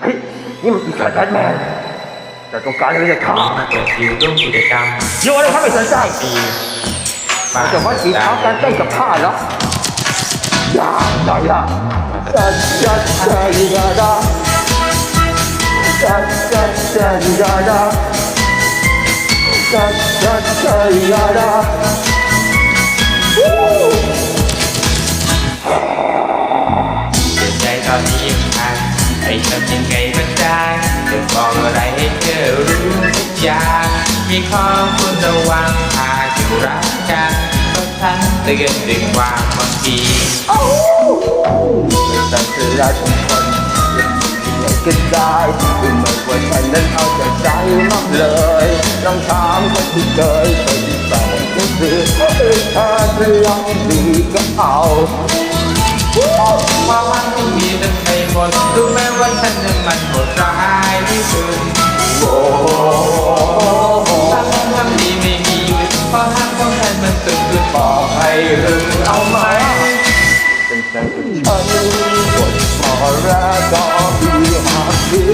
เฮ้ยนี่มันปีศาจแบทแมนแต่ต้องการอะไรจากขามาเปิดคิวร่วมกิจกรรมโยนอะไรข้าไม่สนใจปีแต่ว่าสีเท้าการเต้นกับข้าเหรออย่าอย่าอย่าจัดจัดจัดอย่าอย่าจัดจัดจัดอย่าอย่าจัดจัดจัดอย่าอย่า ย่างมีข้อควรระวังหากอยู่รักกันก็ทันเตือนดึงวางบางทีแต่คือราชมคนยังไม่ก็ได้ดูเหมือนว่าฉันนั้นเอาแต่ใจมากเลยลองถามคนที่เคยเป็นแฟนก็คือถ้าเรื่องดีก็เอาความรักที่มีนั้นไม่หมดรู้ไหมว่า เป็นกับฉันบทพอแรกก็ดีหากดี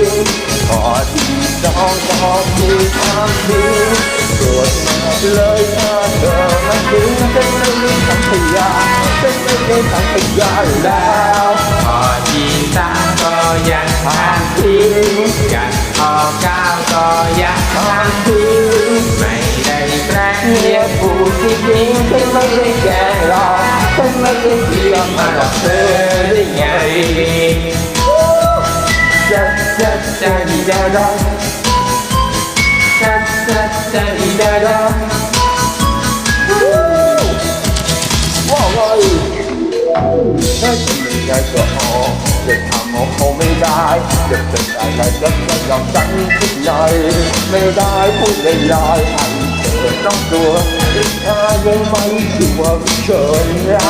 พอที่สองก็มีความดีตรวจมาเลยถ้าเธอม่ถึงฉันไม่มีทางพยานฉันไม่มีทางพยาแล้วพอที่สามก็ยังทางทิ้งกันพอเก้าก็ยังทางทิ้งไม่ได้แกล้งเรียกผู้ที่จริงฉันไม่ได้แก ล้งหรอกฉันไม่ได้เกี่ยวมากับเธอได้ไงจะจะจะดีดาดาจะจะจะดีดาดาว้าวเว้ยถ้าฉันไม่ได้ก็ออกจะทำเอาคงไม่ได้จะเป็นอะไรก็จะยอมฉันคิดหน่อยไม่ได้พูดเลยลอยๆใเธอต้องตัวถ้ายังไม่ตัวเฉยนะ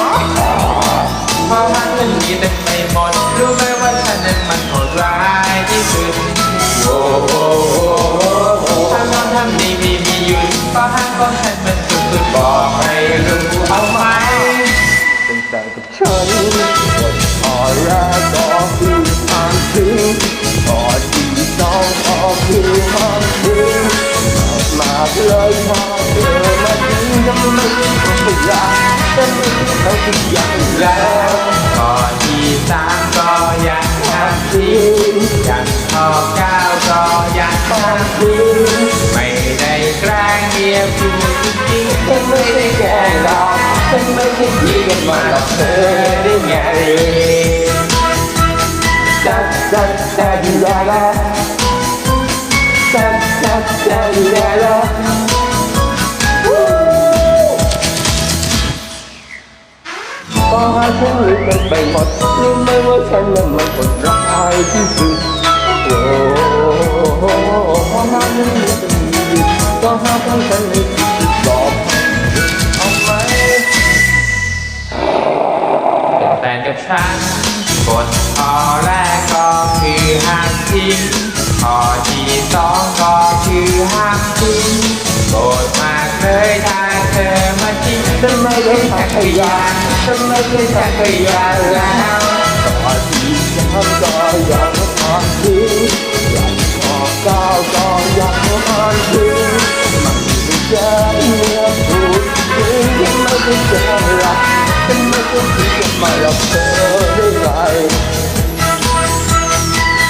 เพราะหักมันมีแต่ไม่หมดรู้ไหมว่าฉันนั้นมันโหดร้ายที่สุด มากเลยพอเธอมาทิ้งทำไมทุกอย่างฉันไม่เขาทุกอย่างแล้วพอที่สามก็ยังทำทิ้งยังพอเรู้ไหมว่าฉันนั้นมันคนร้ายที่สุดโอ้โหพอหาฉันลืมกันอีกก็หาของฉันไม่ผิดบอกเอาไหมเป็นแฟนกับฉันบทพอแรกก็คือห้ามทิ้งพอที่สองก็คือห้ามทิ้งโกรธมากเลยถ้าเธอมาทิ้งฉันไม่ได้ทำพยานฉันไม่ได้ทำพยานแล้ว ที่ฉันก็ยังทำดียังขอก้าวก็ยังทำดีมันไม่ใช่เมื่อพูดจริงฉันไม่ได้เจอรักฉันไม่ได้คิดจะมาหลอกเธอได้ไง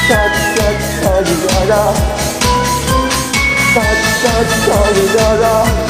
ชัดชัดชัดดาดาชัดชัดชัดดาดาห้ามทิ้งเด็ดขาดเข้าใจไห